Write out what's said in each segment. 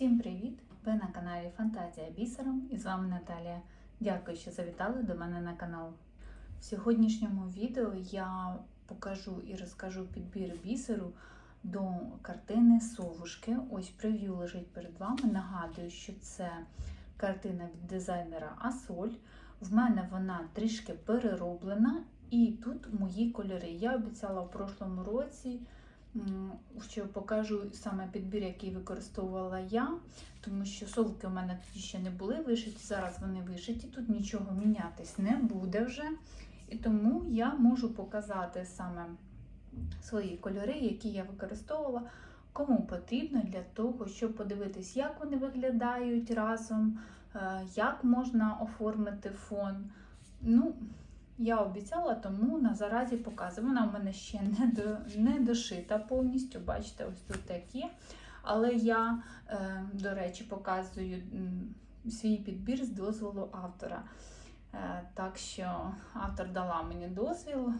Всім привіт! Ви на каналі Фантазія Бісером і з вами Наталія. Дякую, що завітали до мене на канал. В сьогоднішньому відео я покажу і розкажу підбір бісеру до картини Совушки. Ось прев'ю лежить перед вами. Нагадую, що це картина від дизайнера Асоль. В мене вона трішки перероблена, і тут мої кольори. Я обіцяла в прошлому році. Що покажу саме підбір, який використовувала я, тому що совки у мене тоді ще не були вишиті, зараз вони вишиті, тут нічого мінятись не буде вже. І тому я можу показати саме свої кольори, які я використовувала, кому потрібно для того, щоб подивитись, як вони виглядають разом, е, як можна оформити фон. Ну, я обіцяла, тому на заразі показую. Вона в мене ще не до, не дошита повністю. Бачите, ось тут такі. Але я, е, до речі, показую свій підбір з дозволу автора. Е, так що автор дала мені дозвіл,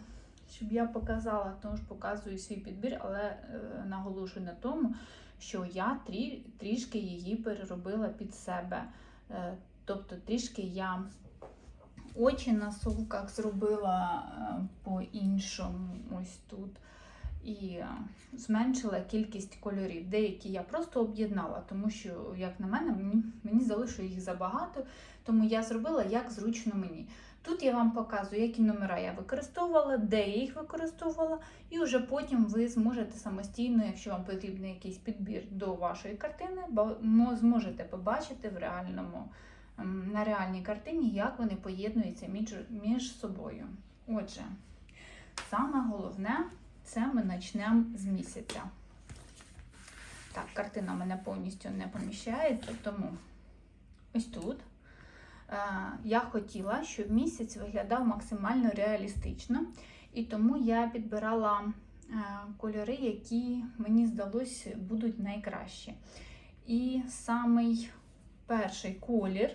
щоб я показала, тому ж показую свій підбір, але е, наголошую на тому, що я трі, трішки її переробила під себе. Тобто трішки я очі на совках зробила е, по-іншому ось тут. І е, зменшила кількість кольорів. Деякі я просто об'єднала, тому що, як на мене, мені, мені залишило їх забагато, тому я зробила як зручно мені. Тут я вам показую, які номера я використовувала, де я їх використовувала, і вже потім ви зможете самостійно, якщо вам потрібен якийсь підбір до вашої картини, зможете побачити в реальному на реальній картині, як вони поєднуються між, між собою. Отже, саме головне це ми почнемо з місяця. Так, картина мене повністю не поміщається, тому ось тут е, я хотіла, щоб місяць виглядав максимально реалістично, і тому я підбирала е, кольори, які мені здалося будуть найкращі. І самий перший колір,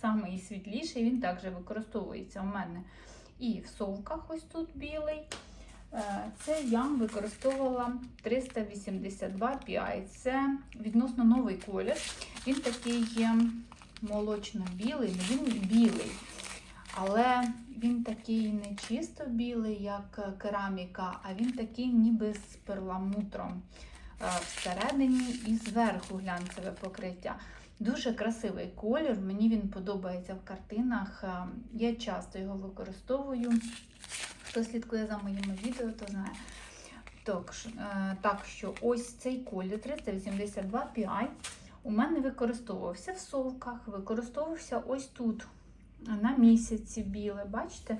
самий світліший, він також використовується у мене і в совках, ось тут білий. Е, Це я використовувала 382 PI. Це відносно новий колір. Він такий є молочно-білий, він білий. Але він такий не чисто білий, як кераміка, а він такий ніби з перламутром е, всередині і зверху глянцеве покриття. Дуже красивий колір, мені він подобається в картинах. Е, Я часто його використовую. Хто слідкує за моїми відео, то знає. Так, е, так що ось цей колір 382 PI у мене використовувався в совках, використовувався ось тут на місяці біле. Бачите?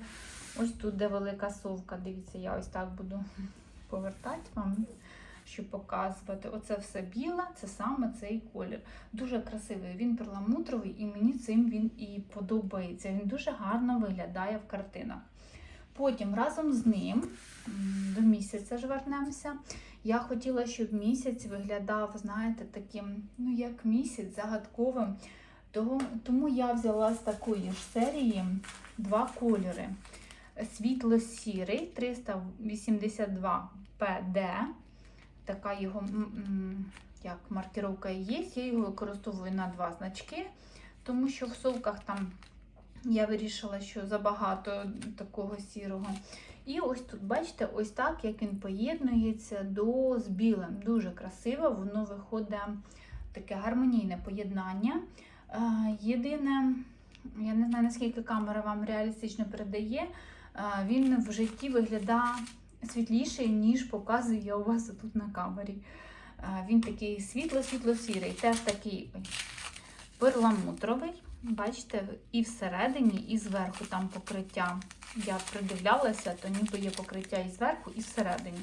Ось тут, де велика совка. Дивіться, я ось так буду повертати вам, щоб показувати. Оце все біле, це саме цей колір. Дуже красивий. Він перламутровий, і мені цим він і подобається. Він дуже гарно виглядає в картинах. Потім разом з ним до місяця ж вернемося. Я хотіла, щоб місяць виглядав, знаєте, таким, ну як місяць, загадковим. Того, тому я взяла з такої ж серії два кольори. Світло-сірий 382 PD. Така його як маркировка є. Я його використовую на два значки, тому що в совках там я вирішила, що забагато такого сірого. І ось тут, бачите, ось так, як він поєднується до з білим. Дуже красиво, воно виходить таке гармонійне поєднання. Е, Єдине, я не знаю, наскільки камера вам реалістично передає, е, він в житті виглядає світліший, ніж показує у вас тут на камері. Він такий світло-світло-сірий, теж такий перламутровий. Бачите, і всередині, і зверху там покриття. Я придивлялася, то ніби є покриття і зверху, і всередині.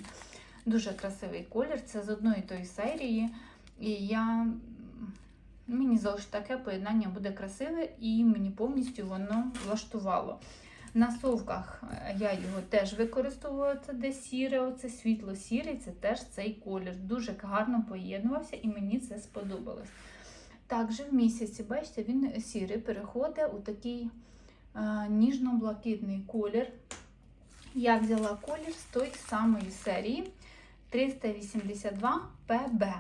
Дуже красивий колір. Це з одної тої серії. І я мені завжди таке поєднання буде красиве, і мені повністю воно влаштувало. На совках е, я його теж використовую, це де сіре, оце світло-сірий, це теж цей колір. Дуже гарно поєднувався і мені це сподобалось. Також в місяці, бачите, він сірий переходить у такий е, ніжно-блакитний колір. Я взяла колір з тої самої серії 382 PB.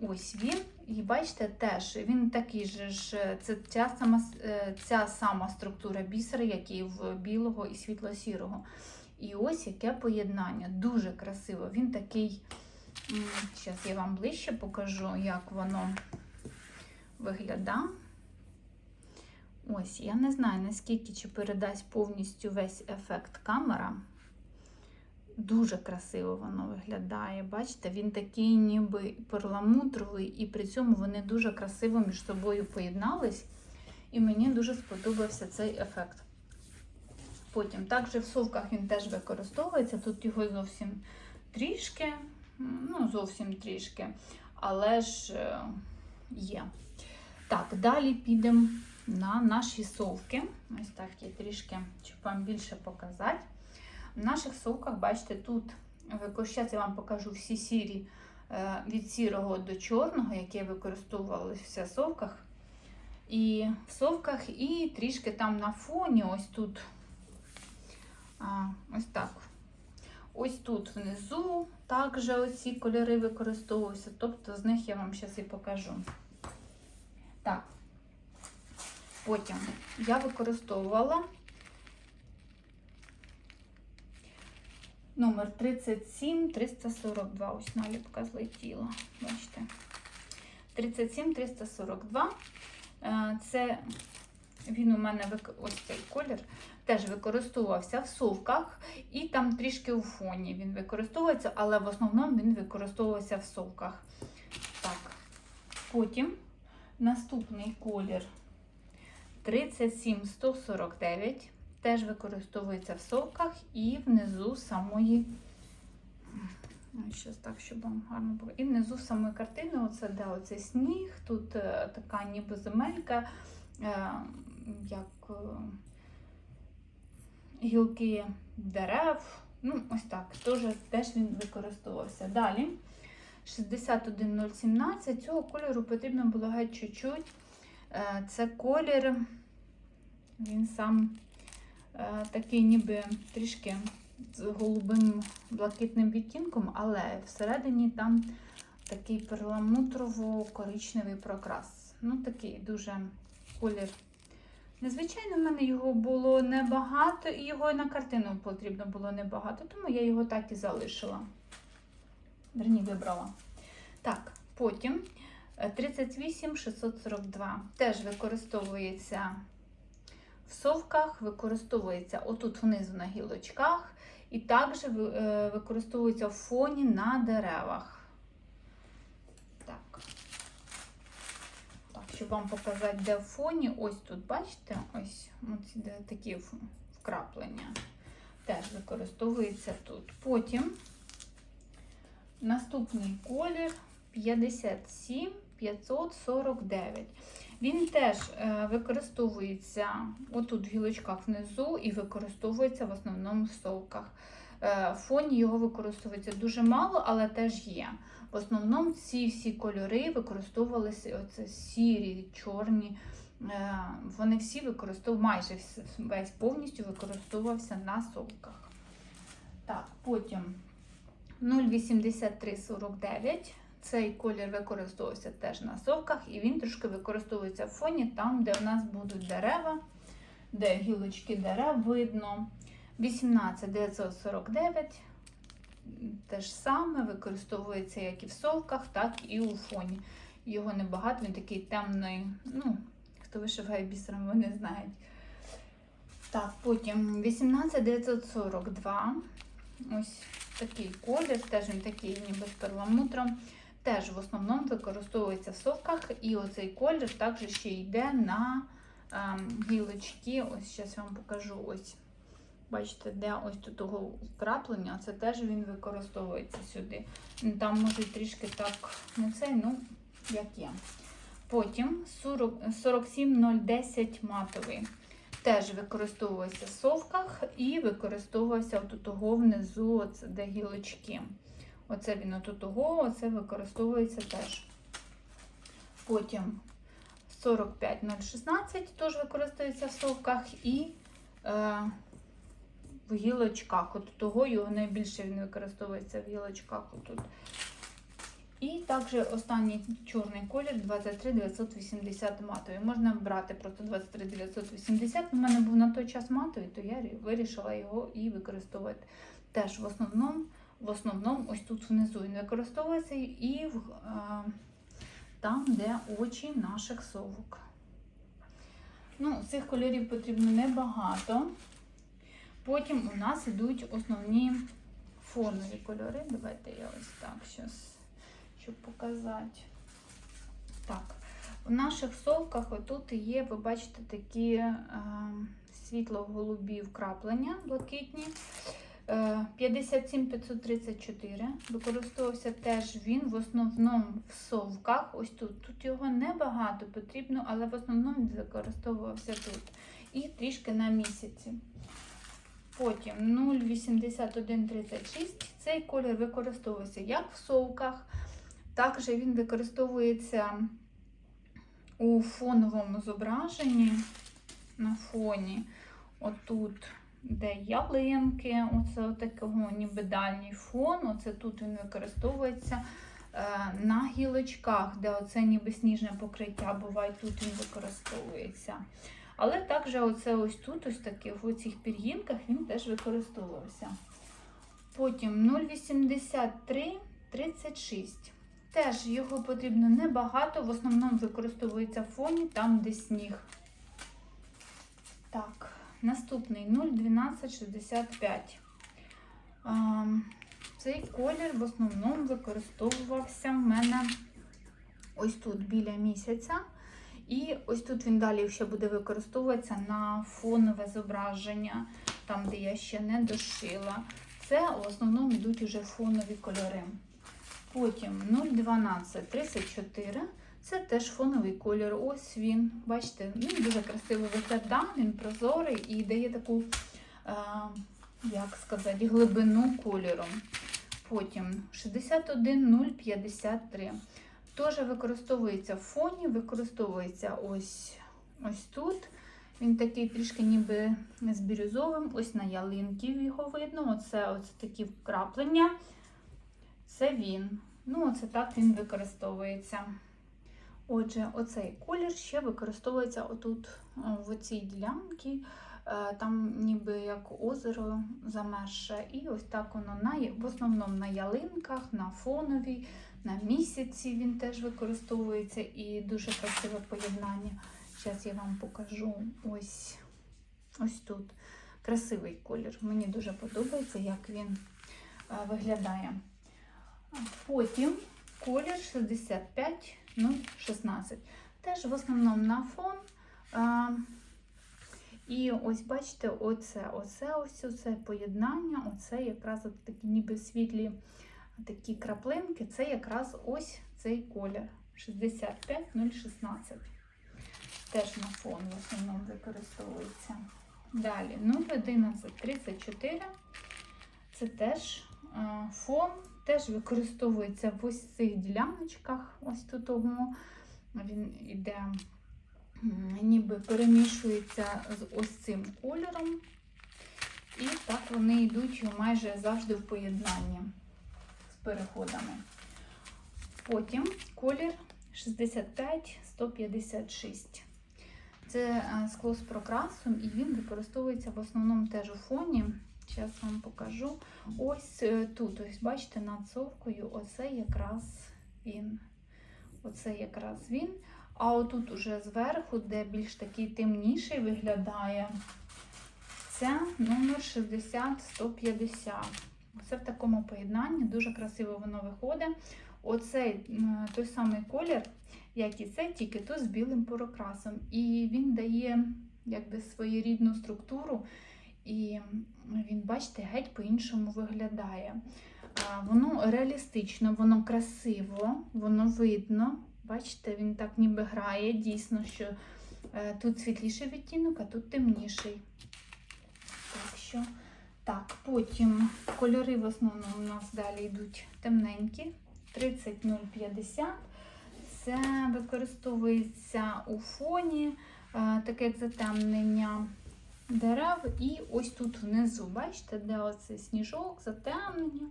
Ось він. І бачите, теж він такий же ж, це ця сама, е, ця сама структура бісера, як і в білого і світло-сірого. І ось яке поєднання. Дуже красиво. Він такий. Зараз я вам ближче покажу, як воно виглядає. Ось, я не знаю, наскільки чи передасть повністю весь ефект камера. Дуже красиво воно виглядає. Бачите, він такий ніби перламутровий, і при цьому вони дуже красиво між собою поєднались. І мені дуже сподобався цей ефект. Потім, також в совках він теж використовується. Тут його зовсім трішки, ну, зовсім трішки, але ж е, є. Так, далі підемо на наші совки. Ось так я трішки, щоб вам більше показати. В наших совках, бачите, тут зараз я вам покажу всі сірі е, від сірого до чорного, які використовувалися в совках. І в совках, і трішки там на фоні, ось тут, ось так. Ось тут внизу також оці кольори використовуються, тобто з них я вам зараз і покажу. Так, потім я використовувала номер 37 342. Ось наліпка злетіла. Бачите. 37 342. Е, Це він у мене ось цей колір теж використовувався в совках, і там трішки у фоні він використовується, але в основному він використовувався в совках. Так, потім наступний колір 37149. Теж використовується в совках і внизу самої. Щось так, щоб вам гарно було. І внизу самої картини, оце де оцей сніг, тут е, така ніби земелька, е, як е, гілки дерев. Ну, ось так, теж, теж він використовувався. Далі 61017. Цього кольору потрібно було геть чуть-чуть. Це колір, він сам такий ніби трішки з голубим блакитним відтінком, але всередині там такий перламутрово-коричневий прокрас. Ну, такий дуже колір. Незвичайно, в мене його було небагато, і його на картину потрібно було небагато, тому я його так і залишила. Верні, вибрала. Так, потім 38642 теж використовується в совках, використовується отут внизу на гілочках, і також використовується в фоні на деревах. Так. Так, щоб вам показати, де в фоні, ось тут, бачите, ось ось такі вкраплення. Теж використовується тут. Потім наступний колір 57 549. Він теж е, використовується отут в гілочках внизу і використовується в основному в совках. Е, в фоні його використовується дуже мало, але теж є. В основному ці всі кольори використовувалися оце сірі, чорні. Е, вони всі використовували, майже весь повністю використовувався на совках. Так, потім 0,8349. Цей колір використовувався теж на совках, і він трошки використовується в фоні, там, де у нас будуть дерева, де гілочки дерев видно. 18949 те саме використовується як і в совках, так і у фоні. Його небагато, він такий темний. ну, Хто вишиває бісером, вони знають. Так, потім 18942. Ось такий колір, теж він такий ніби з перламутром. Теж в основному використовується в совках, і оцей колір також ще йде на ем, гілочки. Ось зараз вам покажу ось. Бачите, де ось тут того вкраплення, це теж він використовується сюди. Там може трішки так не цей, ну, як є. Потім 40, 47010 матовий. Теж використовується в совках і використовувався от того внизу, оце, де гілочки. Оце він от того, оце використовується теж. Потім 45016 теж використовується в совках і е, в гілочках. От того його найбільше він використовується в гілочках. Отут. І також останній чорний колір 23 980 матовий. Можна брати просто 23 980. У мене був на той час матовий, то я вирішила його і використовувати. Теж в основному, в основному ось тут внизу він використовується і в, а, там, де очі наших совок. Ну, цих кольорів потрібно небагато. Потім у нас йдуть основні фонові кольори. Давайте я ось так зараз, щоб показати. Так, у наших совках отут є, ви бачите, такі е, світло-голубі вкраплення блакитні. Е, 57534. Використовувався теж він в основному в совках. Ось тут. Тут його небагато потрібно, але в основному використовувався тут. І трішки на місяці. Потім 08136. Цей колір використовується як в совках, також він використовується у фоновому зображенні на фоні. Отут, де ялинки, оце такого ніби дальній фон. Оце тут він використовується е, на гілочках, де оце ніби сніжне покриття буває, тут він використовується. Але також оце ось тут, ось таких в цих пір'їнках він теж використовувався. Потім 083 36. Теж його потрібно небагато, в основному використовується в фоні, там, де сніг. Так, наступний 01265. Цей колір в основному використовувався в мене ось тут біля місяця. І ось тут він далі ще буде використовуватися на фонове зображення, там, де я ще не дошила. Це в основному йдуть уже фонові кольори. Потім 01234. Це теж фоновий колір. Ось він. Бачите, він дуже красиво виглядає, він прозорий і дає таку, е, як сказати, глибину кольору. Потім 61053. Теж використовується в фоні, використовується ось ось тут. Він такий трішки ніби з бірюзовим, ось на ялинки його видно. Оце, оце такі вкраплення. Це він. Ну, оце так він використовується. Отже, оцей колір ще використовується отут, в цій ділянці. Там ніби як озеро замерше. І ось так воно на, в основному на ялинках, на фоновій, на місяці він теж використовується і дуже красиве поєднання. Зараз я вам покажу ось ось тут. Красивий колір. Мені дуже подобається, як він виглядає. Потім колір 65016. Теж в основному на фон. І ось бачите, оце, оце ось оце поєднання, оце якраз от такі ніби світлі такі краплинки, це якраз ось цей колір 65016. Теж на фон в основному використовується. Далі 01134. Це теж фон, теж використовується в ось цих діляночках. Ось тут він іде ніби перемішується з ось цим кольором. І так вони йдуть майже завжди в поєднанні з переходами. Потім колір 65-156. Це скло з прокрасом, і він використовується в основному теж у фоні. Зараз вам покажу. Ось е, тут, ось бачите, над совкою оце якраз він. Оце якраз він. А отут уже зверху, де більш такий темніший виглядає, це номер 60-150. Це в такому поєднанні, дуже красиво воно виходить. Оцей той самий колір, як і це, тільки то з білим порокрасом. І він дає якби своєрідну структуру, і він, бачите, геть по-іншому виглядає. Воно реалістично, воно красиво, воно видно. Бачите, він так ніби грає, дійсно, що е, тут світліший відтінок, а тут темніший. Так що, так, потім кольори в основному у нас далі йдуть темненькі. 30050. Це використовується у фоні, е, таке як затемнення дерев. І ось тут внизу, бачите, де оцей сніжок, затемнення.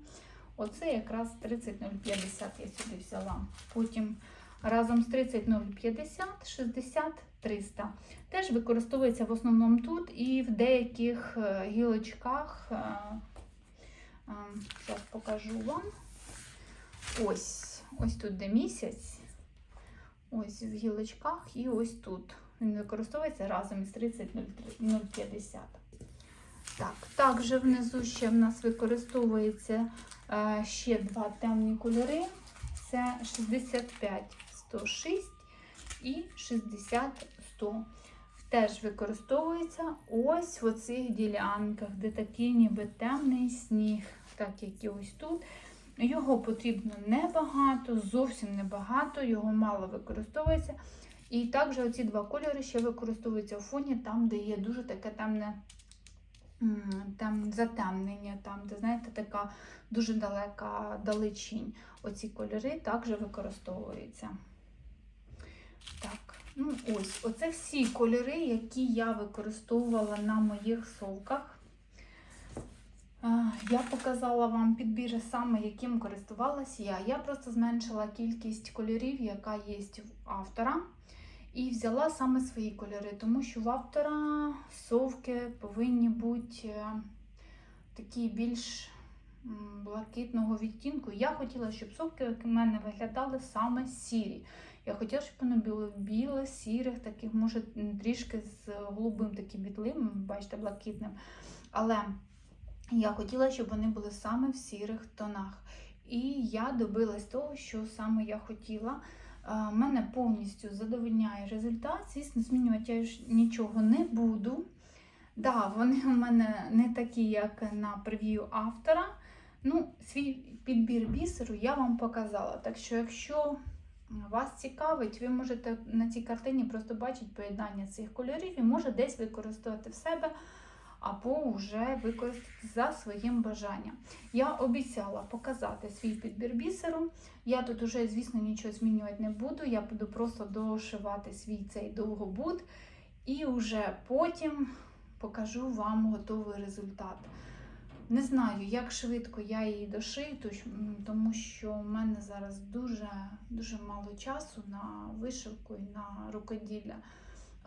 Оце якраз 30050 я сюди взяла. Потім разом з 30050 60 300. Теж використовується в основному тут і в деяких е, гілочках. Зараз покажу вам. Ось, ось тут де місяць. Ось в гілочках і ось тут. Він використовується разом із 30050. Так, також внизу ще в нас використовується е, ще два темні кольори. Це 65 106 і 60 100. Теж використовується ось в оцих ділянках, де такий ніби темний сніг, так як і ось тут. Його потрібно небагато, зовсім небагато, його мало використовується. І також оці два кольори ще використовуються у фоні, там, де є дуже таке темне там затемнення, там, де, знаєте, така дуже далека далечінь. Оці кольори також використовуються. Так, ну ось, оце всі кольори, які я використовувала на моїх совках. Я показала вам підбір саме, яким користувалася я. Я просто зменшила кількість кольорів, яка є в автора. І взяла саме свої кольори, тому що в автора совки повинні бути е, такі більш блакитного відтінку. Я хотіла, щоб совки в мене виглядали саме сірі. Я хотіла, щоб вони були біле, сірих, таких, може, трішки з голубим таким бітлим, бачите, блакитним. Але я хотіла, щоб вони були саме в сірих тонах. І я добилась того, що саме я хотіла. Мене повністю задовольняє результат. Звісно, змінювати я нічого не буду. Да, вони у мене не такі, як на прев'ю автора. Ну, Свій підбір бісеру я вам показала. Так що, якщо вас цікавить, ви можете на цій картині просто бачити поєднання цих кольорів і може десь використовувати в себе або вже використати за своїм бажанням. Я обіцяла показати свій підбір бісеру. Я тут уже, звісно, нічого змінювати не буду. Я буду просто дошивати свій цей довгобут, і вже потім покажу вам готовий результат. Не знаю, як швидко я її дошию, тому що в мене зараз дуже дуже мало часу на вишивку і на рукоділля.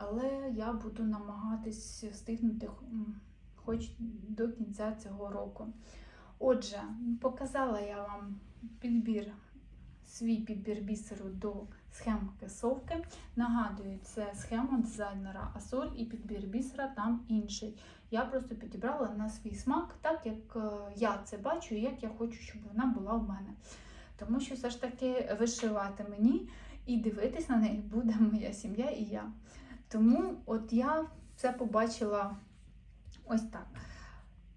Але я буду намагатись встигнути хоч до кінця цього року. Отже, показала я вам підбір, свій підбір бісеру до схемки совки. Нагадую, це схема дизайнера Асоль і підбір бісера там інший. Я просто підібрала на свій смак, так як е, я це бачу і як я хочу, щоб вона була в мене. Тому що все ж таки вишивати мені і дивитись на неї буде моя сім'я і я. Тому от я це побачила ось так.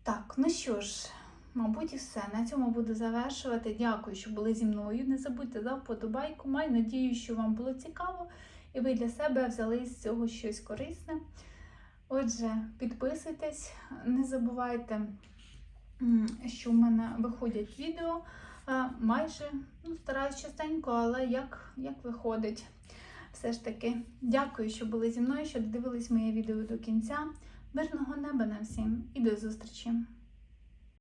Так, ну що ж, мабуть, і все. На цьому буду завершувати. Дякую, що були зі мною. Не забудьте за вподобайку. Маю надію, що вам було цікаво, і ви для себе взяли з цього щось корисне. Отже, підписуйтесь, не забувайте, що в мене виходять відео. Майже ну, стараюсь частенько, але як, як виходить. Все ж таки, дякую, що були зі мною, що додивились моє відео до кінця. Мирного неба на всім і до зустрічі!